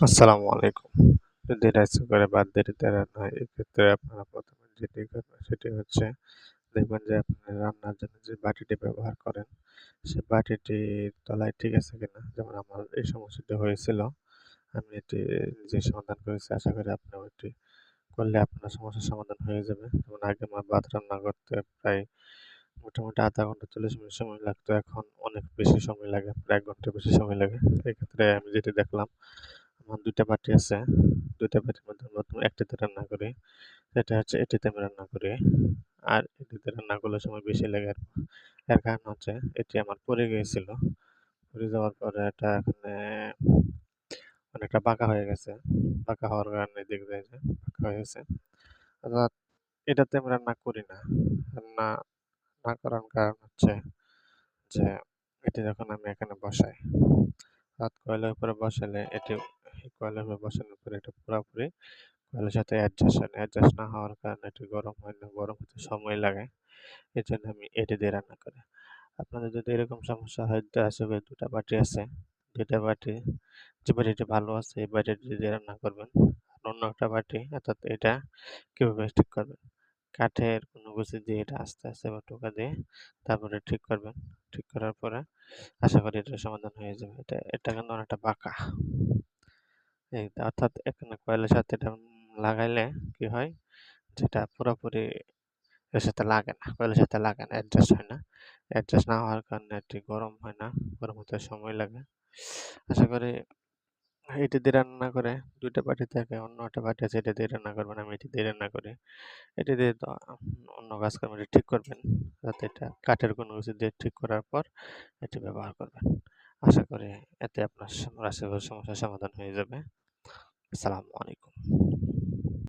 আসসালামু আলাইকুম। যদি রাইস কুকারে বা দেরিতে রান্না হয়, এক্ষেত্রে আপনারা ১ম এ যেটি করবেন সেটি হচ্ছে দেখবেন যে আপনি রান্নার জন্য যে বাটিটি ব্যবহার করেন, সে বাটিটির তলায় ঠিক আছে কিনা। যেমন আমার এই সমস্যাটি হয়েছিল। আমি এটি যে সমাধান করেছি। আশা করি আপনিও এটি করলে আপনার সমস্যার সমাধান হয়ে যাবে। যেমন আগে আমার ভাত রান্না করতে প্রায় মোটামুটি আধা ঘণ্টা ৪০ মিনিট সময় লাগতো। এখন অনেক বেশি সময় লাগে। প্রায় এক ঘণ্টার বেশি সময় লাগে। এক্ষেত্রে আমি যেটি দেখলাম আমার ২ টা বাটি আছে। ২ টা বাটির মধ্যে প্রথমে একটিতে রান্না করি। সেটা হচ্ছে এটিতে আমি রান্না করি। আর এটিতে রান্না করলে সময় বেশি লাগে। এর কারণ হচ্ছে এটি আমার পড়ে গিয়েছিল। পড়ে যাওয়ার পরে এটা এখানে অনেকটা বাঁকা হয়ে গেছে। বাঁকা হওয়ার কারণে দেখবে যে বাঁকা হয়ে গেছে। অর্থাৎ এটাতে আমি রান্না করি না। রান্না না করার কারণ হচ্ছে যে এটি যখন আমি এখানে বসাই, অর্থাৎ কয়লার উপরে বসালে এটি উপরে বসানোর পরে এটা পুরাপুরি কয়লার সাথে অ্যাডজাস্ট হয় না। অ্যাডজাস্ট না হওয়ার কারণে এটি গরম হয় না। গরম হতে সময় লাগে। এর জন্য আমি এটি দিয়ে রান্না করি। আপনাদের যদি এরকম সমস্যা হয় তো আসলে ২ টা বাটি আছে। ২ টা বাটি যে বাটিটি ভালো আছে এই বাটিটি দিয়ে রান্না করবেন। আর অন্য একটা বাটি অর্থাৎ এটা কীভাবে ঠিক করবেন? কাঠের কোনো কিছু দিয়ে এটা আস্তে, আস্তে বা টোকা দিয়ে তারপরে ঠিক করবেন। ঠিক করার পরে আশা করি এটার সমাধান হয়ে যাবে। এটা এটা কিন্তু অনেকটা বাঁকা। অর্থাৎ এখানে কয়েলের সাথে এটা লাগাইলে কি হয়? যেটা পুরোপুরি এর সাথে লাগে না। কয়েলের সাথে লাগে না, অ্যাডজাস্ট হয় না। অ্যাডজাস্ট না হওয়ার কারণে এটি গরম হয় না। গরম হতে সময় লাগে। আশা করি এটি দিয়ে রান্না করে ২ টা বাটি থেকে অন্য একটা বাটি আছে এটা দিয়ে রান্না করবেন। আমি এটি দিয়ে রান্না করি। এটি দিয়ে অন্য কাজকর্মটি ঠিক করবেন। যাতে এটা কাঠের কোনো কিছু দিয়ে ঠিক করার পর এটি ব্যবহার করবেন। আশা করি এতে আপনার সমস্যার সমাধান হয়ে যাবে। Assalamualaikum.